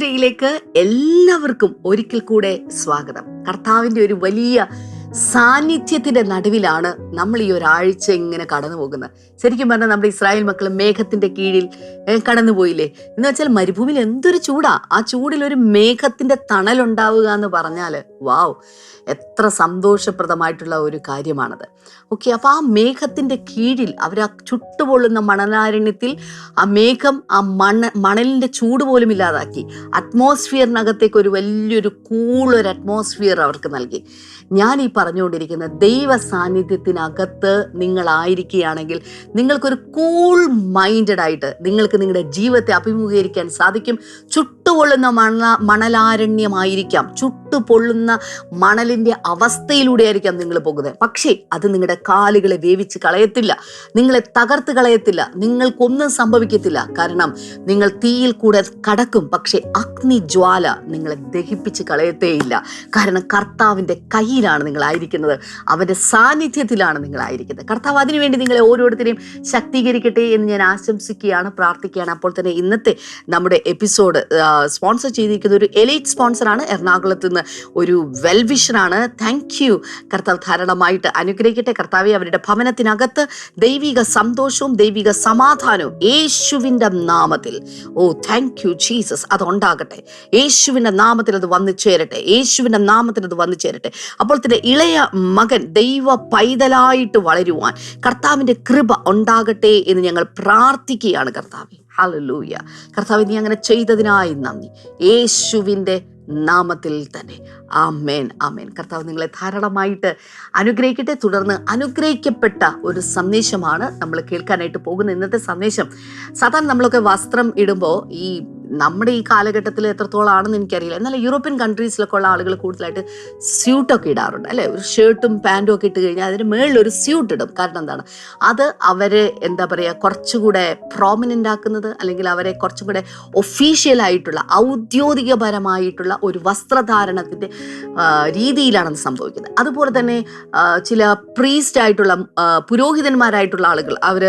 Blessing ടുഡേയിലേക്ക് എല്ലാവർക്കും ഒരിക്കൽ കൂടെ സ്വാഗതം. കർത്താവിന്റെ ഒരു വലിയ സാന്നിധ്യത്തിന്റെ നടുവിലാണ് നമ്മൾ ഈ ഒരാഴ്ച ഇങ്ങനെ കടന്നു പോകുന്നത്. ശരിക്കും പറഞ്ഞാൽ നമ്മുടെ ഇസ്രായേൽ മക്കൾ മേഘത്തിന്റെ കീഴിൽ കടന്നു കടന്നുപോയില്ലേ? എന്ന് വെച്ചാൽ മരുഭൂമിയിൽ എന്തൊരു ചൂടാ. ആ ചൂടിൽ ഒരു മേഘത്തിന്റെ തണലുണ്ടാവുക എന്ന് പറഞ്ഞാൽ വാവ് എത്ര സന്തോഷപ്രദമായിട്ടുള്ള ഒരു കാര്യമാണത്. ഓക്കെ അപ്പൊ ആ മേഘത്തിന്റെ കീഴിൽ അവർ ആ ചുട്ടുപൊള്ളുന്ന മണലാരണ്യത്തിൽ ആ മേഘം ആ മണ മണലിന്റെ ചൂട് പോലും ഇല്ലാതാക്കി. അറ്റ്മോസ്ഫിയറിനകത്തേക്ക് ഒരു വലിയൊരു കൂളൊരു അറ്റ്മോസ്ഫിയർ അവർക്ക് നൽകി. ഞാൻ ഈ പറഞ്ഞുകൊണ്ടിരിക്കുന്ന ദൈവ സാന്നിധ്യത്തിനകത്ത് നിങ്ങളായിരിക്കുകയാണെങ്കിൽ നിങ്ങൾക്കൊരു കൂൾ മൈൻഡഡ് ആയിട്ട് നിങ്ങൾക്ക് നിങ്ങളുടെ ജീവിതത്തെ അഭിമുഖീകരിക്കാൻ സാധിക്കും. ചുട്ടുപൊള്ളുന്ന മണ മണലാരണ്യമായിരിക്കാം. ചുട്ടുപൊള്ളുന്ന മണലിന്റെ അവസ്ഥയിലൂടെ ആയിരിക്കാം നിങ്ങൾ പോകുന്നത്. പക്ഷേ അത് നിങ്ങളുടെ കാലുകളെ വേവിച്ച് കളയത്തില്ല. നിങ്ങളെ തകർത്ത് കളയത്തില്ല. നിങ്ങൾക്കൊന്നും സംഭവിക്കത്തില്ല. കാരണം നിങ്ങൾ തീയിൽ കൂടെ കടക്കും. പക്ഷേ അഗ്നിജ്വാല നിങ്ങളെ ദഹിപ്പിച്ച് കളയത്തേയില്ല. കാരണം കർത്താവിന്റെ കയ്യിലാണ് നിങ്ങളായിരിക്കുന്നത് അവന്റെ സാന്നിധ്യത്തിലാണ് നിങ്ങളായിരിക്കുന്നത് കർത്താവ് അതിനുവേണ്ടി നിങ്ങളെ ഓരോരുത്തരെയും ശക്തീകരിക്കട്ടെ എന്ന് ഞാൻ ആശംസിക്കുകയാണ് പ്രാർത്ഥിക്കുകയാണ്. അപ്പോൾ തന്നെ ഇന്നത്തെ നമ്മുടെ എപ്പിസോഡ് സ്പോൺസർ ചെയ്തിരിക്കുന്ന ഒരു എലൈറ്റ് സ്പോൺസറാണ് എറണാകുളത്ത് നിന്ന് ഒരു വെൽവിഷറാണ്. താങ്ക് യു കർത്താവ് ധാരാളമായിട്ട് അനുഗ്രഹിക്കട്ടെ. കർത്താവെ അവരുടെ ഭവനത്തിനകത്ത് ദൈവിക സന്തോഷവും ദൈവിക സമാധാനവും യേശുവിന്റെ നാമത്തിൽ. ഓ താങ്ക് യു ജീസസ് അത് ഉണ്ടാകട്ടെ യേശുവിന്റെ നാമത്തിൽ അത് വന്നു ചേരട്ടെ. യേശുവിന്റെ നാമത്തിൽ അത് വന്നു ചേരട്ടെ. അപ്പോൾ തന്നെ ഇളയ മകൻ ദൈവ പൈതലായിട്ട് വളരുവാൻ കർത്താവിന്റെ കൃപ ഉണ്ടാകട്ടെ എന്ന് ഞങ്ങൾ പ്രാർത്ഥിക്കുകയാണ് കർത്താവെ. ഹല്ലേലൂയ. കർത്താവ് നീ അങ്ങനെ ചെയ്തതിനായി നന്ദി. യേശുവിന്റെ നാമത്തിൽ തന്നെ. ആമേൻ ആമേൻ. കർത്താവ് നിങ്ങളെ ധാരാളമായിട്ട് അനുഗ്രഹിക്കട്ടെ. തുടർന്ന് അനുഗ്രഹിക്കപ്പെട്ട ഒരു സന്ദേശമാണ് നമ്മൾ കേൾക്കാനായിട്ട് പോകുന്ന ഇന്നത്തെ സന്ദേശം. സാധാരണ നമ്മളൊക്കെ വസ്ത്രം ഇടുമ്പോൾ ഈ നമ്മുടെ ഈ കാലഘട്ടത്തിൽ എത്രത്തോളം ആണെന്ന് എനിക്കറിയില്ല. എന്നാൽ യൂറോപ്യൻ കൺട്രീസിലൊക്കെ ഉള്ള ആളുകൾ കൂടുതലായിട്ട് സ്യൂട്ടൊക്കെ ഇടാറുണ്ട് അല്ലേ? ഒരു ഷർട്ടും പാന്റും ഒക്കെ ഇട്ട് കഴിഞ്ഞാൽ അതിന് മുകളിൽ ഒരു സ്യൂട്ട് ഇടും. കാരണം എന്താണ്? അത് അവരെ എന്താ പറയുക കുറച്ചുകൂടെ പ്രോമിനന്റ് ആക്കുന്നത് അല്ലെങ്കിൽ അവരെ കുറച്ചും കൂടെ ഒഫീഷ്യലായിട്ടുള്ള ഔദ്യോഗികപരമായിട്ടുള്ള ഒരു വസ്ത്രധാരണത്തിന്റെ രീതിയിലാണ് സംഭവിക്കുന്നത്. അതുപോലെ തന്നെ ചില പ്രീസ്റ്റ് ആയിട്ടുള്ള പുരോഹിതന്മാരായിട്ടുള്ള ആളുകൾ അവർ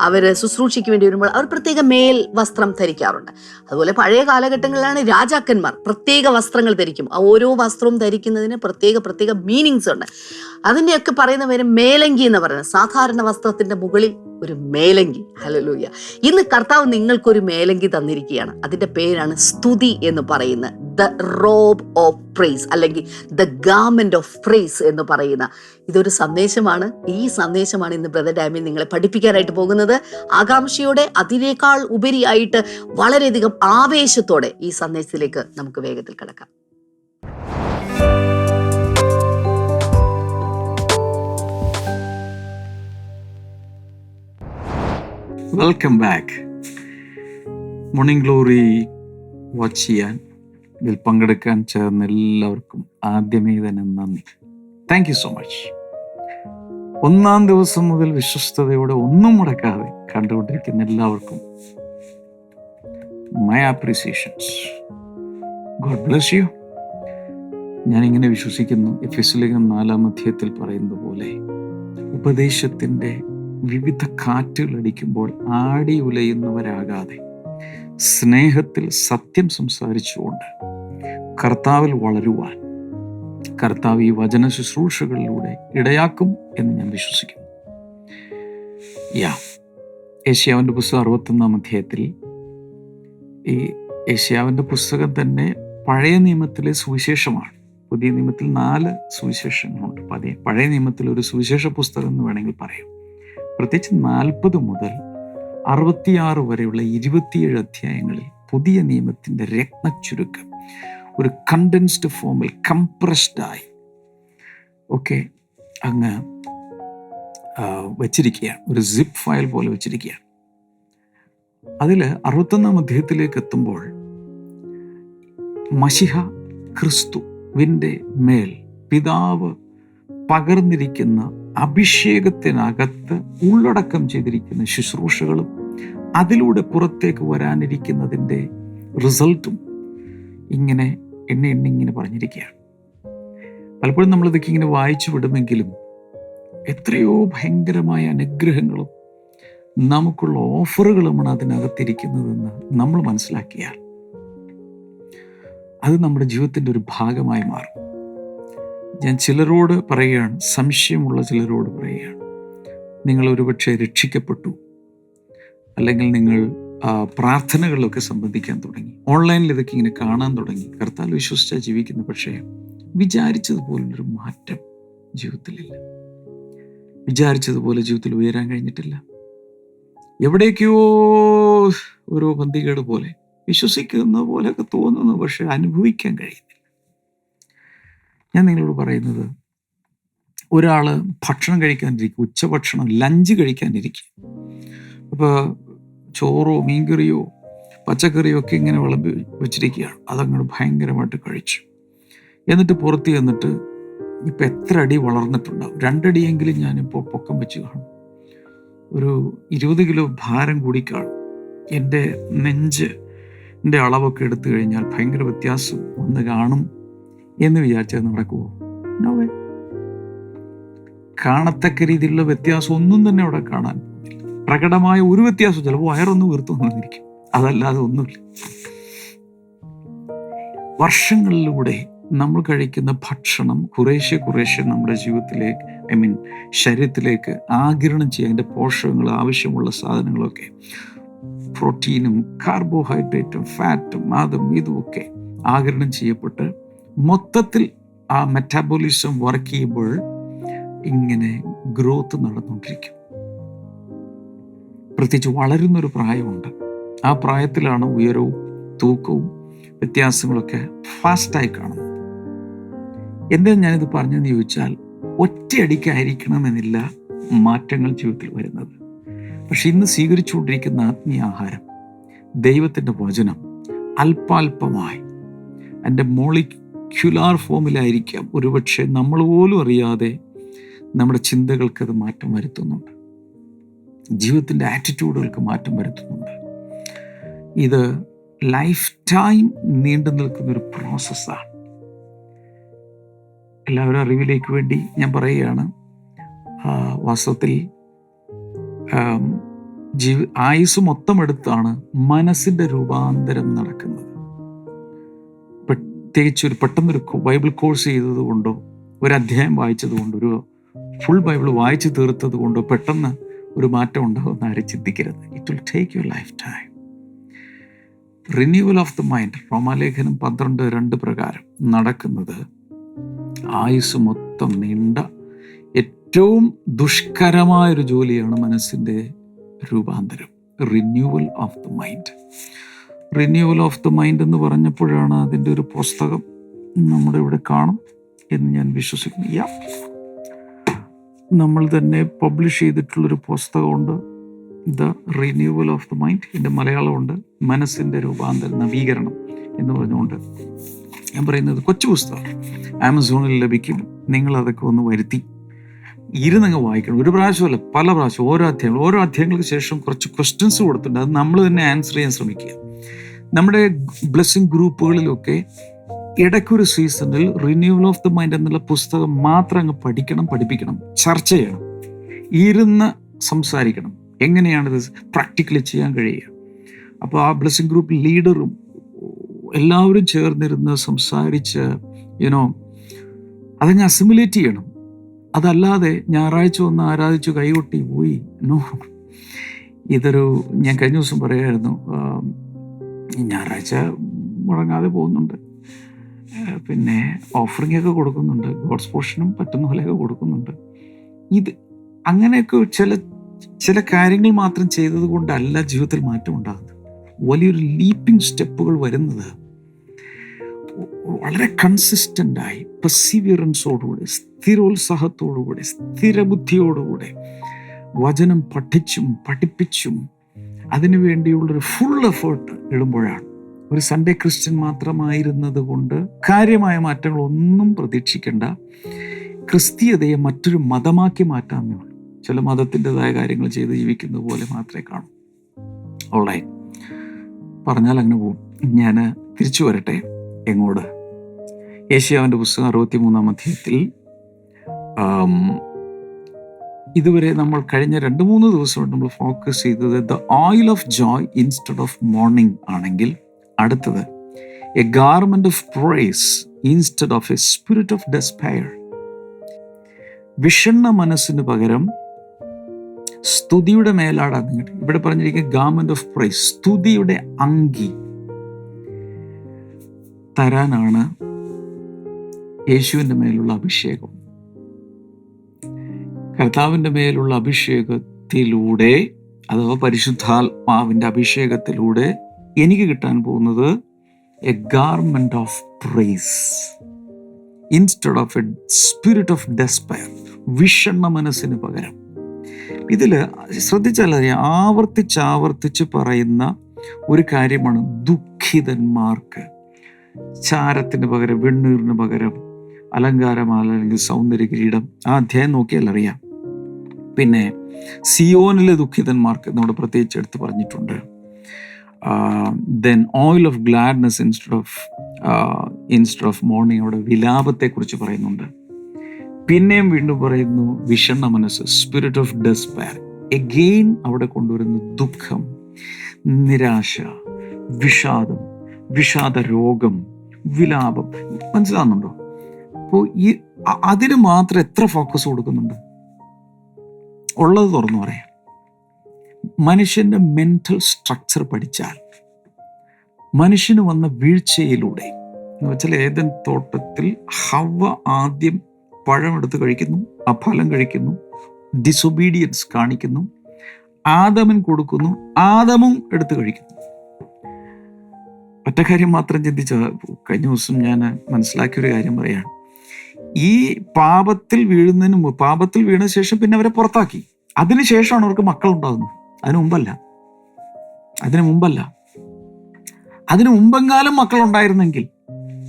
അവർ ശുശ്രൂഷയ്ക്ക് വേണ്ടി വരുമ്പോൾ അവർ പ്രത്യേക മേൽ വസ്ത്രം ധരിക്കാറുണ്ട്. അതുപോലെ പഴയ കാലഘട്ടങ്ങളിലാണ് രാജാക്കന്മാർ പ്രത്യേക വസ്ത്രങ്ങൾ ധരിക്കും. ഓരോ വസ്ത്രവും ധരിക്കുന്നതിന് പ്രത്യേക പ്രത്യേക മീനിങ്സ് ഉണ്ട്. അതിന്റെയൊക്കെ പറയുന്ന പേര് മേലങ്കി എന്ന് പറയുന്നത്. സാധാരണ വസ്ത്രത്തിന്റെ മുകളിൽ ഒരു മേലങ്കി. ഹലലൂയ ഇന്ന് കർത്താവ് നിങ്ങൾക്കൊരു മേലങ്കി തന്നിരിക്കുകയാണ്. അതിന്റെ പേരാണ് സ്തുതി എന്ന് പറയുന്ന ദ റോബ് ഓഫ് പ്രൈസ് അല്ലെങ്കിൽ ദ ഗാർമെന്റ് ഓഫ് പ്രൈസ് എന്ന് പറയുന്ന ഇതൊരു സന്ദേശമാണ്. ഈ സന്ദേശമാണ് ഇന്ന് ബ്രദർ ഡാമിൽ നിങ്ങളെ പഠിപ്പിക്കാനായിട്ട് പോകുന്നത്. ആകാംക്ഷയോടെ അതിനേക്കാൾ ഉപരിയായിട്ട് വളരെയധികം ആവേശത്തോടെ ഈ സന്ദേശത്തിലേക്ക് നമുക്ക് വേഗത്തിൽ കിടക്കാം. Welcome back morning glory watch ചെയ്യാൻ. ഇതിൽ പങ്കെടുക്കാൻ ചേർന്ന എല്ലാവർക്കും ആദ്യമേ തന്നെ നന്ദി. താങ്ക് യു സോ മച്ച് ഒന്നാം ദിവസം മുതൽ വിശ്വസ്തയോടെ ഒന്നും മുടക്കാതെ കണ്ടുകൊണ്ടിരിക്കുന്ന എല്ലാവർക്കും my appreciations God bless you ഞാനിങ്ങനെ വിശ്വസിക്കുന്നു. എഫ് എസ് ലേഖനം നാലാം അധ്യായത്തിൽ പറയുന്നത് പോലെ ഉപദേശത്തിന്റെ വിവിധ കാറ്റുകൾ അടിക്കുമ്പോൾ ആടി ഉലയുന്നവരാകാതെ സ്നേഹത്തിൽ സത്യം സംസാരിച്ചുകൊണ്ട് കർത്താവിൽ വളരുവാൻ കർത്താവ് ഈ വചന ശുശ്രൂഷകളിലൂടെ ഇടയാക്കും എന്ന് ഞാൻ വിശ്വസിക്കുന്നു. യാ ഏഷ്യാവിന്റെ പുസ്തകം അറുപത്തൊന്നാം അധ്യായത്തിൽ ഈ ഏഷ്യാവിന്റെ പുസ്തകം തന്നെ പഴയ നിയമത്തിലെ സുവിശേഷമാണ്. പുതിയ നിയമത്തിൽ നാല് സുവിശേഷങ്ങളുണ്ട്. പതിയെ പഴയ നിയമത്തിൽ ഒരു സുവിശേഷ പുസ്തകം എന്ന് വേണമെങ്കിൽ പറയാം. പ്രത്യേകിച്ച് നാൽപ്പത് മുതൽ അറുപത്തിയാറ് വരെയുള്ള ഇരുപത്തിയേഴ് അധ്യായങ്ങളിൽ പുതിയ നിയമത്തിന്റെ രത്നച്ചുരുക്കം ഒരു കണ്ടൻസ്ഡ് ഫോമിൽ കംപ്രസ്ഡായി ഒക്കെ അങ്ങ് വച്ചിരിക്കുകയാണ്. ഒരു സിപ്പ് ഫയൽ പോലെ വച്ചിരിക്കുകയാണ്. അതിൽ അറുപത്തൊന്നാം അധ്യായത്തിലേക്ക് എത്തുമ്പോൾ മഷിഹ ക്രിസ്തുവിന്റെ മേൽ പിതാവ് പകർന്നിരിക്കുന്ന അഭിഷേകത്തിനകത്ത് ഉള്ളടക്കം ചെയ്തിരിക്കുന്ന ശുശ്രൂഷകളും അതിലൂടെ പുറത്തേക്ക് വരാനിരിക്കുന്നതിന്റെ റിസൾട്ടും ഇങ്ങനെ എണ്ണ എണ്ണ ഇങ്ങനെ പറഞ്ഞിരിക്കുകയാണ്. പലപ്പോഴും നമ്മളിതൊക്കെ ഇങ്ങനെ വായിച്ചു വിടുമെങ്കിലും എത്രയോ ഭയങ്കരമായ അനുഗ്രഹങ്ങളും നമുക്കുള്ള ഓഫറുകളുമാണ് അതിനകത്തിരിക്കുന്നതെന്ന് നമ്മൾ മനസ്സിലാക്കിയാൽ അത് നമ്മുടെ ജീവിതത്തിന്റെ ഒരു ഭാഗമായി മാറും. ഞാൻ ചിലരോട് പറയുകയാണ് സംശയമുള്ള ചിലരോട് പറയുകയാണ്. നിങ്ങൾ ഒരുപക്ഷെ രക്ഷിക്കപ്പെട്ടു. അല്ലെങ്കിൽ നിങ്ങൾ പ്രാർത്ഥനകളിലൊക്കെ സംബന്ധിക്കാൻ തുടങ്ങി. ഓൺലൈനിൽ ഇതൊക്കെ ഇങ്ങനെ കാണാൻ തുടങ്ങി. കർത്താൽ വിശ്വസിച്ചാൽ ജീവിക്കുന്നു. പക്ഷേ വിചാരിച്ചതുപോലുള്ളൊരു മാറ്റം ജീവിതത്തിലില്ല. വിചാരിച്ചതുപോലെ ജീവിതത്തിൽ ഉയരാൻ കഴിഞ്ഞിട്ടില്ല. എവിടേക്കോ ഓരോ പന്തികേട് പോലെ വിശ്വസിക്കുന്ന പോലെയൊക്കെ തോന്നുന്നു. പക്ഷെ അനുഭവിക്കാൻ കഴിയുന്നില്ല ഞാൻ നിങ്ങളോട് പറയുന്നത്. ഒരാൾ ഭക്ഷണം കഴിക്കാനിരിക്കും ഉച്ചഭക്ഷണം ലഞ്ച് കഴിക്കാനിരിക്കും. അപ്പോൾ ചോറോ മീൻകറിയോ പച്ചക്കറിയോ ഒക്കെ ഇങ്ങനെ വിളമ്പി വെച്ചിരിക്കുകയാണ്. അതങ്ങോട്ട് ഭയങ്കരമായിട്ട് കഴിച്ചു. എന്നിട്ട് പുറത്ത് ചെന്നിട്ട് ഇപ്പം എത്ര അടി വളർന്നിട്ടുണ്ടാവും? രണ്ടടിയെങ്കിലും ഞാനിപ്പോൾ പൊക്കം വെച്ച് കാണും. ഒരു ഇരുപത് കിലോ ഭാരം കൂടി കാണും. എന്റെ നെഞ്ച് എന്റെ അളവൊക്കെ എടുത്തു കഴിഞ്ഞാൽ ഭയങ്കര വ്യത്യാസം ഒന്ന് കാണും. എന്ന് വിചാരിച്ചത് നടക്കുമോ നോവേ. കാണത്തക്ക രീതിയിലുള്ള വ്യത്യാസം ഒന്നും തന്നെ അവിടെ കാണാൻ പ്രകടമായ ഒരു വ്യത്യാസം ചിലപ്പോൾ വയറൊന്ന് വീർത്തു വന്നിരിക്കും. അതല്ലാതെ ഒന്നുമില്ല. വർഷങ്ങളിലൂടെ നമ്മൾ കഴിക്കുന്ന ഭക്ഷണം കുറേശ്ശെ കുറേശ്ശെ നമ്മുടെ ജീവിതത്തിലേക്ക് ഐ മീൻ ശരീരത്തിലേക്ക് ആകിരണം ചെയ്യുക അതിന്റെ പോഷകങ്ങൾ ആവശ്യമുള്ള സാധനങ്ങളൊക്കെ പ്രോട്ടീനും കാർബോഹൈഡ്രേറ്റും ഫാറ്റും അതും ഇതുമൊക്കെ ആകിരണം ചെയ്യപ്പെട്ട് മൊത്തത്തിൽ ആ മെറ്റാബോളിസം വർക്ക് ചെയ്യുമ്പോൾ ഇങ്ങനെ ഗ്രോത്ത് നടന്നുകൊണ്ടിരിക്കും. പ്രത്യേകിച്ച് വളരുന്നൊരു പ്രായമുണ്ട്. ആ പ്രായത്തിലാണ് ഉയരവും തൂക്കവും വ്യത്യാസങ്ങളൊക്കെ ഫാസ്റ്റായി കാണുന്നത്. എന്താ ഞാനിത് പറഞ്ഞെന്ന് ചോദിച്ചാൽ ഒറ്റയടിക്കായിരിക്കണമെന്നില്ല മാറ്റങ്ങൾ ജീവിതത്തിൽ വരുന്നത്. പക്ഷെ ഇന്ന് സ്വീകരിച്ചുകൊണ്ടിരിക്കുന്ന ആത്മീയ ആഹാരം ദൈവത്തിന്റെ വചനം അല്പാൽപമായി എന്റെ മോളിക്യുലാർ ഫോമിലായിരിക്കാം ഒരുപക്ഷെ നമ്മൾ പോലും അറിയാതെ നമ്മുടെ ചിന്തകൾക്ക് അത് മാറ്റം വരുത്തുന്നുണ്ട്. ജീവിതത്തിന്റെ ആറ്റിറ്റ്യൂഡുകൾക്ക് മാറ്റം വരുത്തുന്നുണ്ട്. ഇത് ലൈഫ് ടൈം നീണ്ടു നിൽക്കുന്നൊരു പ്രോസസ്സാണ് എല്ലാവരും അറിവിലേക്ക് വേണ്ടി ഞാൻ പറയുകയാണ്. വാസ്തവത്തിൽ ജീവ ആയുസ് മൊത്തം എടുത്താണ് മനസ്സിന്റെ രൂപാന്തരം നടക്കുന്നത്. പ്രത്യേകിച്ച് ഒരു പെട്ടെന്നൊരു ബൈബിൾ കോഴ്സ് ചെയ്തത് കൊണ്ടോ ഒരു അധ്യായം വായിച്ചത് കൊണ്ടോ ഒരു ഫുൾ ബൈബിൾ വായിച്ചു തീർത്തത് കൊണ്ടോ പെട്ടെന്ന് ഒരു മാറ്റം ഉണ്ടാകുമെന്ന് ആരും ചിന്തിക്കരുത്. It will take your lifetime renewal of the mind റോമാലേഖനം പന്ത്രണ്ട് രണ്ട് പ്രകാരം നടക്കുന്നത് ആയുസ് മൊത്തം നീണ്ട ഏറ്റവും ദുഷ്കരമായൊരു ജോലിയാണ് മനസ്സിന്റെ രൂപാന്തരം. Renewal of the mind renewal of the mind എന്ന് പറഞ്ഞപ്പോഴാണ് അതിന്റെ ഒരു പുസ്തകം നമ്മുടെ ഇവിടെ കാണും എന്ന് ഞാൻ വിശ്വസിക്കുന്നു. യാ നമ്മൾ തന്നെ പബ്ലിഷ് ചെയ്തിട്ടുള്ളൊരു പുസ്തകമുണ്ട്. The renewal of the mind എന്റെ മലയാളമുണ്ട്. മനസ്സിന്റെ രൂപാന്തരം നവീകരണം എന്ന് പറഞ്ഞുകൊണ്ട് ഞാൻ പറയുന്നത് കൊച്ചു പുസ്തകം. ആമസോണിൽ ലഭിക്കും. നിങ്ങൾ അതൊക്കെ ഒന്ന് വരുത്തി. ഇരുന്നങ്ങ് വായിക്കണം. ഒരു പ്രാവശ്യമല്ല പല പ്രാവശ്യം ഓരോ അധ്യായങ്ങൾ. ഓരോ അധ്യായങ്ങൾക്ക് ശേഷം കുറച്ച് ക്വസ്റ്റ്യൻസ് കൊടുത്തിട്ടുണ്ട്. അത് നമ്മൾ തന്നെ ആൻസർ ചെയ്യാൻ ശ്രമിക്കുക. നമ്മുടെ ബ്ലെസ്സിങ് ഗ്രൂപ്പുകളിലൊക്കെ ഇടയ്ക്കൊരു സീസണിൽ റിന്യൂവൽ ഓഫ് ദ മൈൻഡ് എന്നുള്ള പുസ്തകം മാത്രം അങ്ങ് പഠിക്കണം പഠിപ്പിക്കണം ചർച്ച ചെയ്യണം. ഇരുന്ന് സംസാരിക്കണം. എങ്ങനെയാണിത് പ്രാക്ടിക്കലി ചെയ്യാൻ കഴിയുക? അപ്പോൾ ആ ബ്ലെസ്സിങ് ഗ്രൂപ്പ് ലീഡറും എല്ലാവരും ചേർന്നിരുന്ന് സംസാരിച്ച് യുനോ അതങ്ങ് അസിമുലേറ്റ് ചെയ്യണം. അതല്ലാതെ ഞായറാഴ്ച ഒന്ന് ആരാധിച്ചു കൈകൊട്ടി പോയി. നോ. ഇതൊരു ഞാൻ കഴിഞ്ഞ ദിവസം പറയുമായിരുന്നു ഞായറാഴ്ച മുടങ്ങാതെ പോകുന്നുണ്ട്. പിന്നെ ഓഫറിംഗ് ഒക്കെ കൊടുക്കുന്നുണ്ട് ഗോഡ്സ് പോർഷനും പറ്റുന്ന പോലെയൊക്കെ കൊടുക്കുന്നുണ്ട്. ഇത് അങ്ങനെയൊക്കെ ചില ചില കാര്യങ്ങൾ മാത്രം ചെയ്തത് കൊണ്ടല്ല ജീവിതത്തിൽ മാറ്റം ഉണ്ടാകുന്നത്. വലിയൊരു ലീപ്പിംഗ് സ്റ്റെപ്പുകൾ വരുന്നത് വളരെ കൺസിസ്റ്റന്റായി പെർസിവിയറൻസോടുകൂടി സ്ഥിരോത്സാഹത്തോടുകൂടി സ്ഥിരബുദ്ധിയോടുകൂടെ വചനം പഠിച്ചും പഠിപ്പിച്ചും അതിനു വേണ്ടിയുള്ളൊരു ഫുൾ എഫേർട്ട് ഇടുമ്പോഴാണ്. ഒരു സൺഡേ ക്രിസ്ത്യൻ മാത്രമായിരുന്നത് കൊണ്ട് കാര്യമായ മാറ്റങ്ങളൊന്നും പ്രതീക്ഷിക്കേണ്ട. ക്രിസ്തീയതയെ മറ്റൊരു മതമാക്കി മാറ്റാമേ ഉള്ളൂ. ചില മതത്തിന്റെതായ കാര്യങ്ങൾ ചെയ്ത് ജീവിക്കുന്നത് പോലെ മാത്രമേ കാണൂ. ഓൺലൈൻ പറഞ്ഞാൽ അങ്ങനെ പോകും ഞാൻ തിരിച്ചു വരട്ടെ. എങ്ങോട്ട് ഏഷ്യാവിന്റെ പുസ്തകം അറുപത്തി മൂന്നാം അധ്യായത്തിൽ ഇതുവരെ നമ്മൾ കഴിഞ്ഞ രണ്ട് മൂന്ന് ദിവസമായിട്ട് നമ്മൾ ഫോക്കസ് ചെയ്തത് the oil of joy instead of mourning ആണെങ്കിൽ അടുത്തത് a garment of praise instead of a spirit of despair വിഷണ്ണ മനസ്സിന് പകരം സ്തുതിയുടെ മേലാടാണ് നിങ്ങൾ ഇവിടെ പറഞ്ഞിരിക്കുന്ന ഗാർമെന്റ് ഓഫ് പ്രൈസ് സ്തുതിയുടെ അങ്കി തരാനാണ് യേശുവിന്റെ മേലുള്ള അഭിഷേകം. കർത്താവിന്റെ മേലുള്ള അഭിഷേകത്തിലൂടെ അഥവാ പരിശുദ്ധാത്മാവിന്റെ അഭിഷേകത്തിലൂടെ എനിക്ക് കിട്ടാൻ പോകുന്നത് a garment of praise instead of a spirit of despair വിഷണ്ണ മനസ്സിന് പകരം. ഇതിൽ ആവർത്തിച്ച് ആവർത്തിച്ച് പറയുന്ന ഒരു കാര്യമാണ് ദുഃഖിതന്മാർക്ക്. ചാരത്തിന് പകരം വെണ്ണീറിന് പകരം അലങ്കാരമാല അല്ലെങ്കിൽ സൗന്ദര്യ കിരീടം. ആ അധ്യായം നോക്കിയാൽ അറിയാം പിന്നെ സിയോനിലെ ദുഃഖിതന്മാർക്ക് നമ്മൾ പ്രത്യേകിച്ച് എടുത്ത് പറഞ്ഞിട്ടുണ്ട്. Then oil of gladness instead of instead of mourning അവിടെ വിലാപത്തെക്കുറിച്ച് പറയുന്നുണ്ട്. പിന്നെയും വീണ്ടും പറയുന്നു വിഷണ്ണ മനസ്സ് സ്പിരിറ്റ് ഓഫ് ഡെസ്പയർ എഗെയിൻ അവിടെ കൊണ്ടുവരുന്ന ദുഃഖം നിരാശ വിഷാദം വിഷാദ രോഗം വിലാപം മനസ്സിലാകുന്നുണ്ടോ അപ്പോൾ ഈ അതിന് മാത്രം എത്ര ഫോക്കസ് കൊടുക്കുന്നുണ്ട്? ഉള്ളത് തുറന്നു പറയാം. മനുഷ്യന്റെ മെന്റൽ സ്ട്രക്ചർ പഠിച്ചാൽ മനുഷ്യന് വന്ന വീഴ്ചയിലൂടെ എന്ന് വെച്ചാൽ ഏതൻ തോട്ടത്തിൽ ഹവ ആദ്യം പഴമെടുത്ത് കഴിക്കുന്നു ആ ഫലം കഴിക്കുന്നു ഡിസൊബീഡിയൻസ് കാണിക്കുന്നു ആദമൻ കൊടുക്കുന്നു ആദമും എടുത്ത് കഴിക്കുന്നു. ഒറ്റ കാര്യം മാത്രം ചിന്തിച്ച കഴിഞ്ഞ ദിവസം ഞാൻ മനസ്സിലാക്കിയൊരു കാര്യം പറയാണ് ഈ പാപത്തിൽ വീഴുന്നതിന് പാപത്തിൽ വീണ ശേഷം പിന്നെ അവരെ പുറത്താക്കി. അതിനുശേഷമാണ് അവർക്ക് മക്കൾ ഉണ്ടാകുന്നത് അതിനു മുമ്പല്ല. അതിനു മുമ്പല്ല. അതിനു മുമ്പെങ്കാലും മക്കൾ ഉണ്ടായിരുന്നെങ്കിൽ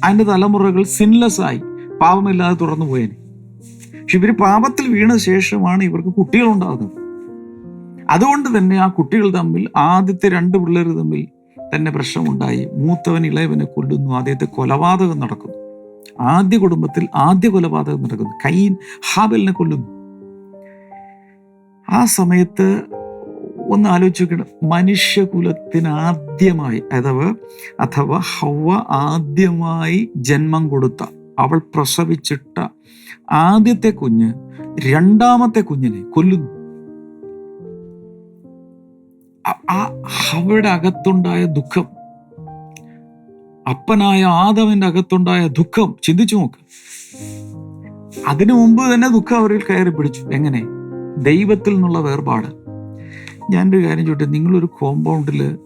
അതിന്റെ തലമുറകൾ സിൻലെസ് ആയി പാപമില്ലാതെ തുടർന്നു പോയേനെ. പക്ഷെ ഇവർ പാപത്തിൽ വീണ ശേഷമാണ് ഇവർക്ക് കുട്ടികൾ ഉണ്ടാകുന്നത് അതുകൊണ്ട് തന്നെ ആ കുട്ടികൾ തമ്മിൽ ആദ്യത്തെ രണ്ട് പിള്ളേർ തമ്മിൽ തന്നെ പ്രശ്നമുണ്ടായി. മൂത്തവൻ ഇളയവനെ കൊല്ലുന്നു. ആദ്യത്തെ കൊലപാതകം നടക്കുന്നു. ആദ്യ കുടുംബത്തിൽ ആദ്യ കൊലപാതകം നടക്കുന്നു. കൈ ഹാബലിനെ കൊല്ലുന്നു. ആ സമയത്ത് ഒന്ന് ആലോചിച്ച് നോക്കണം മനുഷ്യകുലത്തിന് ആദ്യമായി അഥവാ അഥവാ ഹവ ആദ്യമായി ജന്മം കൊടുത്ത അവൾ പ്രസവിച്ചിട്ട ആദ്യത്തെ കുഞ്ഞ് രണ്ടാമത്തെ കുഞ്ഞിനെ കൊല്ലുന്നു. ആ- ഹവയുടെ അകത്തുണ്ടായ ദുഃഖം അപ്പനായ ആദവന്റെ അകത്തുണ്ടായ ദുഃഖം ചിന്തിച്ചു നോക്ക്. അതിനു മുമ്പ് തന്നെ ദുഃഖം അവരിൽ കയറി പിടിച്ചു. എങ്ങനെ? ദൈവത്തിൽ നിന്നുള്ള വേർപാട്. ഞാനൊരു കാര്യം ചോട്ടെ നിങ്ങളൊരു കോമ്പൗണ്ടിൽ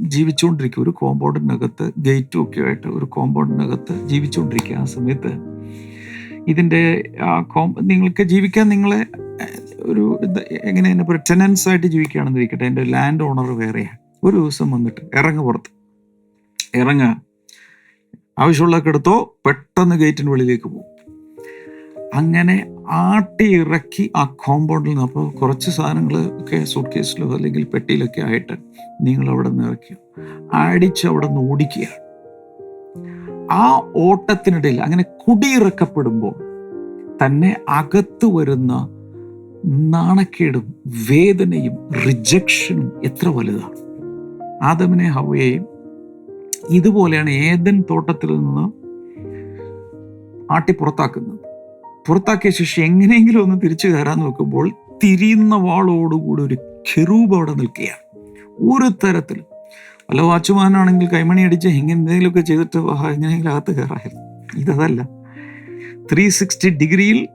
ജീവിച്ചുകൊണ്ടിരിക്കുക. ഒരു കോമ്പൗണ്ടിനകത്ത് ഗേറ്റും ഒക്കെ ആയിട്ട് ഒരു കോമ്പൗണ്ടിനകത്ത് ജീവിച്ചുകൊണ്ടിരിക്കുക ആ സമയത്ത് ഇതിന്റെ ആ കോം നിങ്ങൾക്ക് ജീവിക്കാൻ നിങ്ങളെ ഒരു എങ്ങനെ തന്നെ പറയുക ടെനൻസ് ആയിട്ട് ജീവിക്കുകയാണെന്ന് ഇരിക്കട്ടെ. എന്റെ ലാൻഡ് ഓണർ വേറെയാണ്. ഒരു ദിവസം വന്നിട്ട് ഇറങ്ങു പുറത്ത് ഇറങ്ങ. ആവശ്യമുള്ളതൊക്കെ എടുത്തോ പെട്ടെന്ന് ഗേറ്റിന് വെളിയിലേക്ക് പോകും. അങ്ങനെ ആട്ടി ഇറക്കി ആ കോമ്പൗണ്ടിൽ നിന്ന് അപ്പോൾ കുറച്ച് സാധനങ്ങൾ ഒക്കെ സൂട്ട് കേസിലോ അല്ലെങ്കിൽ പെട്ടിയിലൊക്കെ ആയിട്ട് നിങ്ങൾ അവിടെ നിന്ന് ഇറക്കുക. അടിച്ച് അവിടെ നിന്ന് ഓടിക്കുക. ആ ഓട്ടത്തിനിടയിൽ അങ്ങനെ കുടിയിറക്കപ്പെടുമ്പോൾ തന്നെ അകത്ത് വരുന്ന നാണക്കേടും വേദനയും റിജക്ഷനും എത്ര വലുതാണ്. ആദമിനെ ഹവയെയും ഇതുപോലെയാണ് ഏതൻ തോട്ടത്തിൽ നിന്ന് ആട്ടി പുറത്താക്കുന്നത്. പുറത്താക്കിയ ശേഷം എങ്ങനെയെങ്കിലും ഒന്ന് തിരിച്ചു കയറാൻ നോക്കുമ്പോൾ തിരിയുന്ന വാളോടുകൂടി ഒരു ഖെറൂബ് അവിടെ നിൽക്കുകയാണ്. ഒരു തരത്തിൽ. വല്ല വാച്ചുമാനാണെങ്കിൽ കൈമണി അടിച്ച് എങ്ങനെ എന്തെങ്കിലുമൊക്കെ ചെയ്തിട്ട് എങ്ങനെയെങ്കിലും അകത്ത് കയറായിരുന്നു. ഇതല്ല. ത്രീ സിക്സ്റ്റി ഡിഗ്രിയിൽ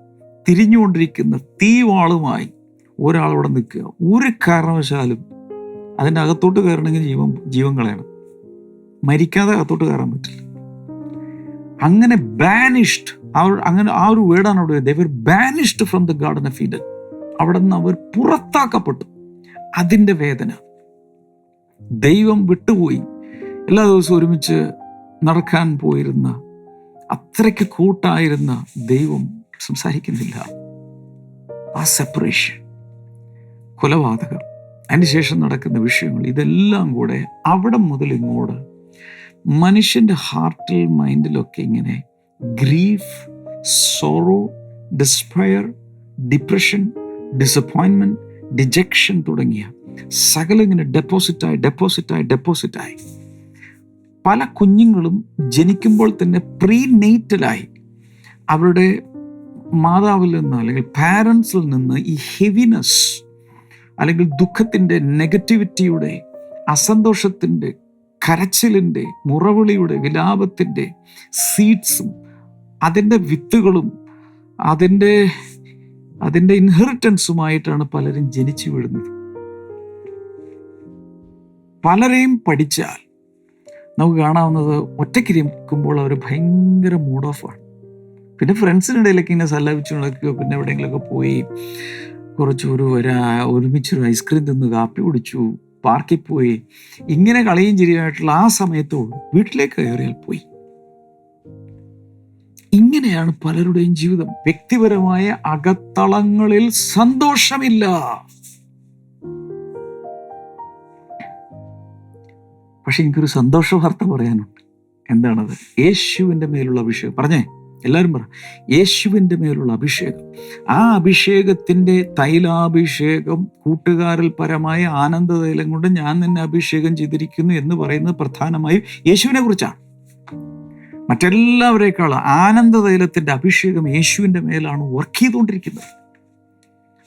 തിരിഞ്ഞുകൊണ്ടിരിക്കുന്ന തീവാളുമായി ഒരാളവിടെ നിൽക്കുക. ഒരു കാരണവശാലും അതിന്റെ അകത്തോട്ട് കയറണമെങ്കിൽ ജീവൻ ജീവൻ കളയണം. മരിക്കാതെ അകത്തോട്ട് കയറാൻ പറ്റില്ല. അങ്ങനെ ബാനിഷ്ഡ് അവർ അങ്ങനെ ആ ഒരു വേർഡാണ് അവിടെ they were banished from the garden of Eden അവിടെ നിന്ന് അവർ പുറത്താക്കപ്പെട്ടു. അതിന്റെ വേദന. ദൈവം വിട്ടുപോയി. എല്ലാ ദിവസവും ഒരുമിച്ച് നടക്കാൻ പോയിരുന്ന അത്രയ്ക്ക് കൂട്ടായിരുന്ന ദൈവം സംസാരിക്കുന്നില്ല. ആ സെപ്പറേഷൻ കൊലപാതകം. അതിനുശേഷം നടക്കുന്ന വിഷയങ്ങൾ ഇതെല്ലാം കൂടെ അവിടെ മുതൽ ഇങ്ങോട്ട് മനുഷ്യന്റെ ഹാർട്ടിൽ മൈൻഡിലൊക്കെ ഇങ്ങനെ grief sorrow despair depression disappointment dejection തുടങ്ങിയ സകല ഇങ്ങനെ ഡെപ്പോസിറ്റായി ഡെപ്പോസിറ്റായി ഡെപ്പോസിറ്റായി പല കുഞ്ഞുങ്ങളും ജനിക്കുമ്പോൾ തന്നെ പ്രീ നെയ്റ്റലായി അവരുടെ മാതാവിൽ നിന്ന് അല്ലെങ്കിൽ പാരൻസിൽ നിന്ന് ഈ ഹെവിനെസ് അല്ലെങ്കിൽ ദുഃഖത്തിന്റെ നെഗറ്റിവിറ്റിയുടെ അസന്തോഷത്തിന്റെ കരച്ചിലിന്റെ മുറവിളിയുടെ വിലാപത്തിന്റെ സീഡ്സും അതിന്റെ വിത്തുകളും അതിന്റെ അതിന്റെ ഇൻഹെറിറ്റൻസുമായിട്ടാണ് പലരും ജനിച്ചു വീഴുന്നത്. പലരെയും പഠിച്ചാൽ നമുക്ക് കാണാവുന്നത് ഒറ്റയ്ക്ക് ഇരിക്കുമ്പോൾ അവർ ഭയങ്കര മൂഡ് ഓഫാണ് പിന്നെ ഫ്രണ്ട്സിനിടയിലൊക്കെ ഇങ്ങനെ സല്ലാപിച്ചു നടക്കുകയോ പിന്നെ എവിടെയെങ്കിലുമൊക്കെ പോയി കുറച്ചൊരു ഒരു ഒരുമിച്ചൊരു ഐസ്ക്രീം തിന്ന് കാപ്പി കുടിച്ചു. പാർക്കിൽ പോയി ഇങ്ങനെ കളയും ചിരിയായിട്ടുള്ള ആ സമയത്തോട് വീട്ടിലേക്ക് കയറിയാൽ പോയി. ഇങ്ങനെയാണ് പലരുടെയും ജീവിതം. വ്യക്തിപരമായ അകത്തളങ്ങളിൽ സന്തോഷമില്ല. പക്ഷെ എനിക്കൊരു സന്തോഷ വാർത്ത പറയാനുണ്ട്. എന്താണത്? യേശുവിന്റെ മേലുള്ള വിഷയം. പറഞ്ഞേ. എല്ലാവരും പറ യേശുവിന്റെ മേലുള്ള അഭിഷേകം. ആ അഭിഷേകത്തിന്റെ തൈലാഭിഷേകം കൂട്ടുകാരിൽ പരമായ ആനന്ദ തൈലം കൊണ്ട് ഞാൻ നിന്നെ അഭിഷേകം ചെയ്തിരിക്കുന്നു എന്ന് പറയുന്നത് പ്രധാനമായും യേശുവിനെ കുറിച്ചാണ്. മറ്റെല്ലാവരേക്കാളും ആനന്ദ തൈലത്തിന്റെ അഭിഷേകം യേശുവിന്റെ മേലാണ് വർക്ക് ചെയ്തുകൊണ്ടിരിക്കുന്നത്.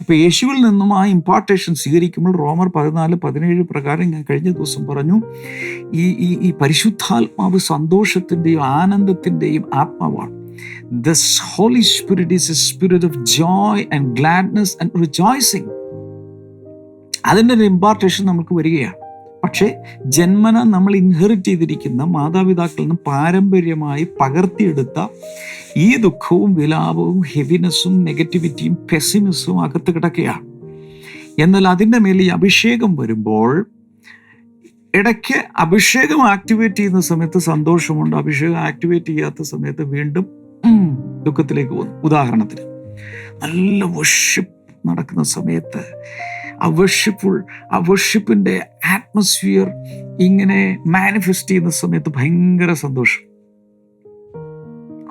അപ്പൊ യേശുവിൽ നിന്നും ആ ഇമ്പാർട്ടേഷൻ സ്വീകരിക്കുമ്പോൾ റോമർ പതിനാല് പതിനേഴ് പ്രകാരം ഞാൻ കഴിഞ്ഞ ദിവസം പറഞ്ഞു ഈ ഈ ഈ പരിശുദ്ധാത്മാവ് സന്തോഷത്തിന്റെയും ആനന്ദത്തിന്റെയും ആത്മാവാണ്. The Holy Spirit is a spirit of joy and gladness and rejoicing. അതിന്റെ ഒരു ഇമ്പാർട്ടേഷൻ നമുക്ക് വരികയാണ് പക്ഷേ ജന്മന നമ്മൾ ഇൻഹെറിറ്റ് ചെയ്തിരിക്കുന്ന മാതാപിതാക്കളിൽ നിന്ന് പാരമ്പര്യമായി പകർത്തിയെടുത്ത ഈ ദുഃഖവും വിലാപവും ഹെവിനെസ്സും നെഗറ്റിവിറ്റിയും പെസിമിസും അകത്ത് കിടക്കുകയാണ് എന്നാൽ അതിന്റെ മേലെ ഈ അഭിഷേകം വരുമ്പോൾ ഇടയ്ക്ക് അഭിഷേകം ആക്ടിവേറ്റ് ചെയ്യുന്ന സമയത്ത് സന്തോഷമുണ്ട് അഭിഷേകം ആക്ടിവേറ്റ് ചെയ്യാത്ത സമയത്ത് വീണ്ടും ദുഃഖത്തിലേക്ക് പോകുന്നു ഉദാഹരണത്തിന് നല്ല വർഷിപ്പ് നടക്കുന്ന സമയത്ത് ആ വർഷിപ്പുൾ ആ വർഷിപ്പിന്റെ ആറ്റ്മോസ്ഫിയർ ഇങ്ങനെ മാനിഫെസ്റ്റ് ചെയ്യുന്ന സമയത്ത് ഭയങ്കര സന്തോഷം.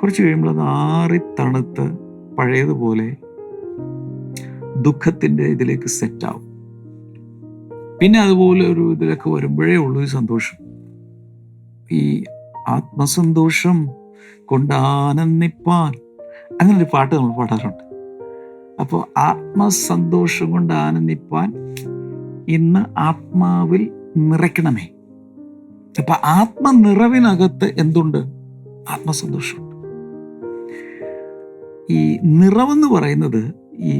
കുറച്ച് കഴിയുമ്പോൾ അത് ആറി തണുത്ത് പഴയതുപോലെ ദുഃഖത്തിന്റെ ഇതിലേക്ക് സെറ്റാവും പിന്നെ അതുപോലെ ഒരു ഇതിലൊക്കെ വരുമ്പോഴേ ഉള്ളൂ സന്തോഷം. ഈ ആത്മസന്തോഷം കൊണ്ട് ആനന്ദിപ്പാൻ അങ്ങനെ ഒരു പാട്ട് നമ്മൾ പാടാറുണ്ട്. അപ്പോൾ ആത്മസന്തോഷം കൊണ്ട് ആനന്ദിപ്പാൻ ഇന്ന് ആത്മാവിൽ നിറയ്ക്കണമേ. അപ്പൊ ആത്മനിറവിനകത്ത് എന്തുണ്ട്? ആത്മസന്തോഷമുണ്ട് ഈ നിറവെന്ന് പറയുന്നത് ഈ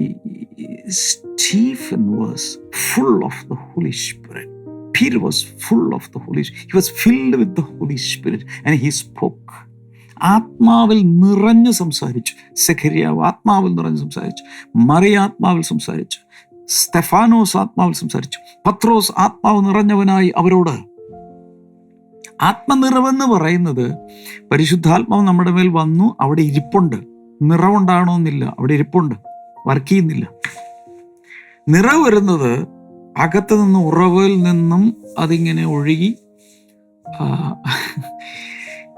Stephen was full of the Holy Spirit. Peter was full of the Holy Spirit. He was filled with the Holy Spirit and he. ആത്മാവിൽ നിറഞ്ഞു സംസാരിച്ചു. സെഖരിയാവ് ആത്മാവിൽ നിറഞ്ഞു സംസാരിച്ചു. മറിയ ആത്മാവിൽ സംസാരിച്ചു. സ്തെഫാനോസ് ആത്മാവിൽ സംസാരിച്ചു. പത്രോസ് ആത്മാവ് നിറഞ്ഞവനായി അവരോട് ആത്മനിറവെന്ന് പറയുന്നത് പരിശുദ്ധാത്മാവ് നമ്മുടെ മേൽ വന്നു അവിടെ ഇരിപ്പുണ്ട്. നിറവുണ്ടാകണമെന്നില്ല അവിടെ ഇരിപ്പുണ്ട്. വർക്ക് ചെയ്യുന്നില്ല. നിറവ് വരുന്നത് അകത്ത് നിന്ന് ഉറവിൽ നിന്നും അതിങ്ങനെ ഒഴുകി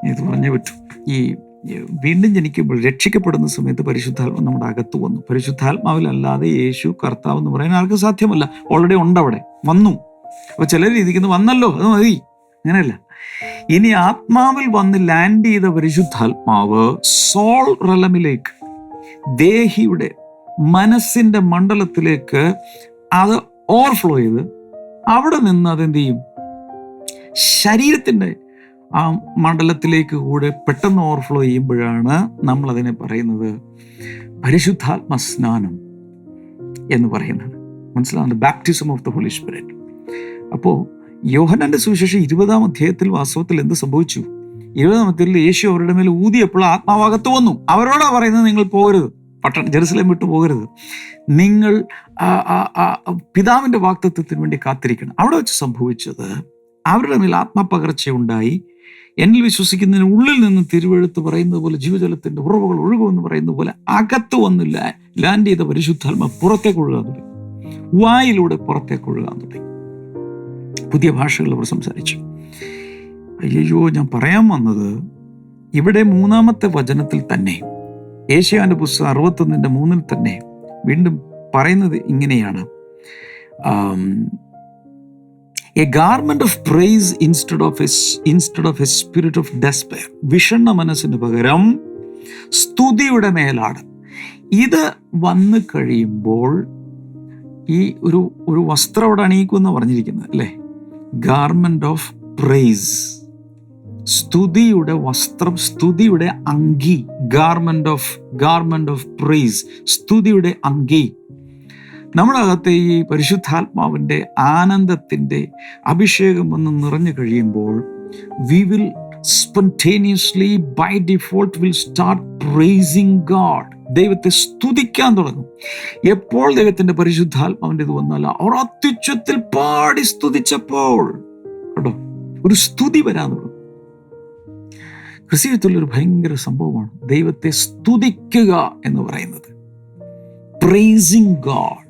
ഇത് പറഞ്ഞേ പറ്റൂ. ഈ വീണ്ടും ജനിക്കുമ്പോൾ രക്ഷിക്കപ്പെടുന്ന സമയത്ത് പരിശുദ്ധാത്മ നമ്മുടെ അകത്ത് വന്നു. പരിശുദ്ധാത്മാവിലല്ലാതെ യേശു കർത്താവ് എന്ന് പറയാൻ ആർക്കും സാധ്യമല്ല. ഓൾറെഡി ഉണ്ട് അവിടെ വന്നു. അപ്പൊ ചില ഇരിക്കുന്നു വന്നല്ലോ. അത് മതി. അങ്ങനെയല്ല. ഇനി ആത്മാവിൽ വന്ന് ലാൻഡ് ചെയ്ത പരിശുദ്ധാത്മാവ് സോൾ റലമിലേക്ക് ദേഹിയുടെ മനസ്സിന്റെ മണ്ഡലത്തിലേക്ക് അത് ഓവർഫ്ലോ ചെയ്ത് അവിടെ നിന്ന് അതെന്ത് ചെയ്യും? ശരീരത്തിന്റെ ആ മണ്ഡലത്തിലേക്ക് കൂടെ പെട്ടെന്ന് ഓവർഫ്ലോ ചെയ്യുമ്പോഴാണ് നമ്മൾ അതിനെ പറയുന്നത് പരിശുദ്ധാത്മ സ്നാനം എന്ന് പറയുന്നത്. മനസ്സിലാവുന്നത്? Baptism of the Holy Spirit അപ്പോൾ യോഹനന്റെ സുവിശേഷം ഇരുപതാം അധ്യായത്തിൽ വാസ്തവത്തിൽ എന്ത് സംഭവിച്ചു? ഇരുപതാം അധ്യായത്തിൽ യേശു അവരുടെ മേൽ ഊതിയപ്പോൾ ആത്മാവാകത്ത് വന്നു. അവരോടാ പറയുന്നത് നിങ്ങൾ പോകരുത്. പട്ടണം ജെറുസലേം വിട്ടു പോകരുത്. നിങ്ങൾ പിതാവിന്റെ വാക്തത്വത്തിന് വേണ്ടി കാത്തിരിക്കണം. അവിടെ വെച്ച് സംഭവിച്ചത് അവരുടെ മേൽ ആത്മപകർച്ചയുണ്ടായി. എന്നിൽ വിശ്വസിക്കുന്നതിന് ഉള്ളിൽ നിന്ന് തിരുവെഴുത്ത് പറയുന്നത് പോലെ ജീവജലത്തിന്റെ ഉറവുകൾ ഒഴുകുമെന്ന് പറയുന്നത് പോലെ അകത്ത് വന്നില്ല ലാൻഡ് ചെയ്ത പരിശുദ്ധാത്മ പുറത്തേക്ക് ഒഴുകാൻ തുടങ്ങി. വായിലൂടെ പുറത്തേക്ക് ഒഴുകാൻ തുടങ്ങി. പുതിയ ഭാഷകൾ അവർ സംസാരിച്ചു. അയ്യോ ഞാൻ പറയാൻ വന്നത് ഇവിടെ മൂന്നാമത്തെ വചനത്തിൽ തന്നെ ഏഷ്യാന്റെ പുസ്തകം അറുപത്തൊന്നിന്റെ മൂന്നിൽ തന്നെ വീണ്ടും പറയുന്നത് ഇങ്ങനെയാണ്. A garment of praise instead of instead of a spirit of despair വിഷണ്ണ മനസ്സിന് പകരം സ്തുതിയുടെ മേലാണ്. ഇത് വന്നു കഴിയുമ്പോൾ ഈ ഒരു ഒരു വസ്ത്രം അവിടെ അണിയിക്കുമെന്ന് പറഞ്ഞിരിക്കുന്നത് അല്ലേ? ഗാർമെന്റ് ഓഫ് പ്രൈസ് സ്തുതിയുടെ വസ്ത്രം സ്തുതിയുടെ അങ്കി. Garment of garment of praise സ്തുതിയുടെ അങ്കി. നമ്മുടെ അകത്തെ ഈ പരിശുദ്ധാത്മാവിന്റെ ആനന്ദത്തിന്റെ അഭിഷേകം വന്ന് നിറഞ്ഞു കഴിയുമ്പോൾ we will spontaneously by default will start praising God ദൈവത്തെ സ്തുതിക്കാൻ തുടങ്ങും. എപ്പോൾ ദൈവത്തിന്റെ പരിശുദ്ധാത്മാവിന്റെ ഇത് വന്നാൽ അവർ അത്യുച്ചത്തിൽ പാടി സ്തുതിച്ചപ്പോൾ. കേട്ടോ ഒരു സ്തുതി വരാൻ തുടങ്ങും. ക്രിസ്തീയത്തിൽ ഒരു ഭയങ്കര സംഭവമാണ് ദൈവത്തെ സ്തുതിക്കുക എന്ന് പറയുന്നത്. പ്രേസിങ് ഗാഡ്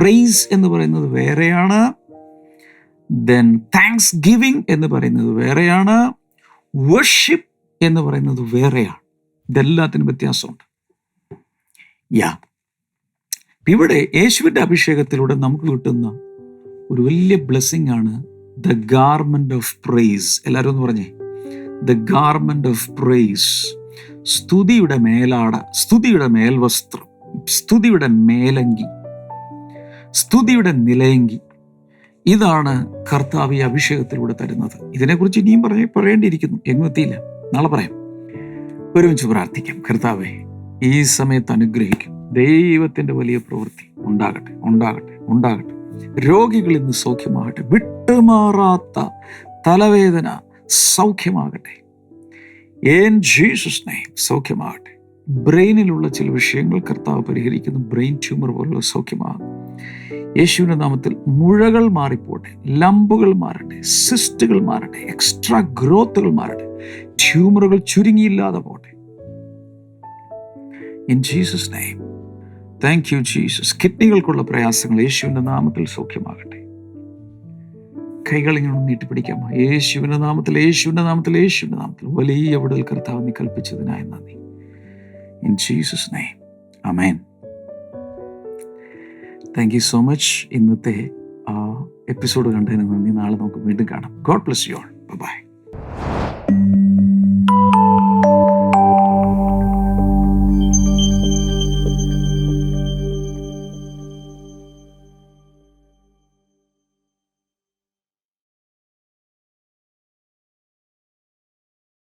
പ്രൈസ് എന്ന് പറയുന്നത് വേറെയാണ് ദെൻ താങ്ക്സ് ഗിവിങ് എന്ന് പറയുന്നത് വേറെയാണ് വർഷിപ്പ് എന്ന് പറയുന്നത് വേറെയാണ്. ഇതെല്ലാത്തിനും വ്യത്യാസമുണ്ട്. യാ ഇവിടെ യേശുവിന്റെ അഭിഷേകത്തിലൂടെ നമുക്ക് കിട്ടുന്ന ഒരു വലിയ ബ്ലെസ്സിങ് ആണ് ദ ഗാർമെന്റ് ഓഫ് പ്രൈസ് എല്ലാവരും ഒന്ന് പറഞ്ഞേ. ദ ഗാർമെന്റ് ഓഫ് പ്രൈസ് സ്തുതിയുടെ മേലാട സ്തുതിയുടെ മേൽവസ്ത്രം സ്തുതിയുടെ മേലങ്കി. സ്തുതിയുടെ നിലയങ്കി. ഇതാണ് കർത്താവ് ഈ അഭിഷേകത്തിലൂടെ തരുന്നത്. ഇതിനെക്കുറിച്ച് ഇനിയും പറയ പറയേണ്ടിയിരിക്കുന്നു. എങ്ങും എത്തിയില്ല. നാളെ പറയാം. ഒരുമിച്ച് പ്രാർത്ഥിക്കാം. കർത്താവെ ഈ സമയത്ത് അനുഗ്രഹിക്കും. ദൈവത്തിന്റെ വലിയ പ്രവൃത്തി ഉണ്ടാകട്ടെ ഉണ്ടാകട്ടെ ഉണ്ടാകട്ടെ. രോഗികൾ ഇന്ന് സൗഖ്യമാകട്ടെ. വിട്ടുമാറാത്ത തലവേദന സൗഖ്യമാകട്ടെ. ഏൻ ജീസസ് നെയ്മ് സൗഖ്യമാകട്ടെ. ബ്രെയിനിലുള്ള ചില വിഷയങ്ങൾ കർത്താവ് പരിഹരിക്കുന്നു. ബ്രെയിൻ ട്യൂമർ പോലുള്ള സൗഖ്യമാകും യേശുവിന്റെ നാമത്തിൽ മുഴകൾ മാറിപ്പോട്ടെ ലംബുകൾ മാറട്ടെ സിസ്റ്റുകൾ മാറട്ടെ എക്സ്ട്രാ ഗ്രോത്തുകൾ മാറട്ടെ ട്യൂമറുകൾ ചുരുങ്ങിയില്ലാതെ പോട്ടെ. In Jesus name thank you Jesus കിഡ്നികൾക്കുള്ള പ്രയാസങ്ങൾ യേശുവിന്റെ നാമത്തിൽ സൗഖ്യമാകട്ടെ. കൈകൾ ഇങ്ങനെ നീട്ടിപ്പിടിക്കാമോ യേശുവിന്റെ നാമത്തിൽ യേശുവിന്റെ നാമത്തിൽ യേശുവിന്റെ നാമത്തിൽ. വലിയ വിടൽ കർത്താവ് നീ കൽപ്പിച്ചതിനായി നന്ദി. In Jesus name amen thank you so much ഇന്നത്തെ എപ്പിസോഡ് കണ്ടതിന് നന്ദി. നാളെ നമുക്ക് വീണ്ടും കാണാം. God bless you all bye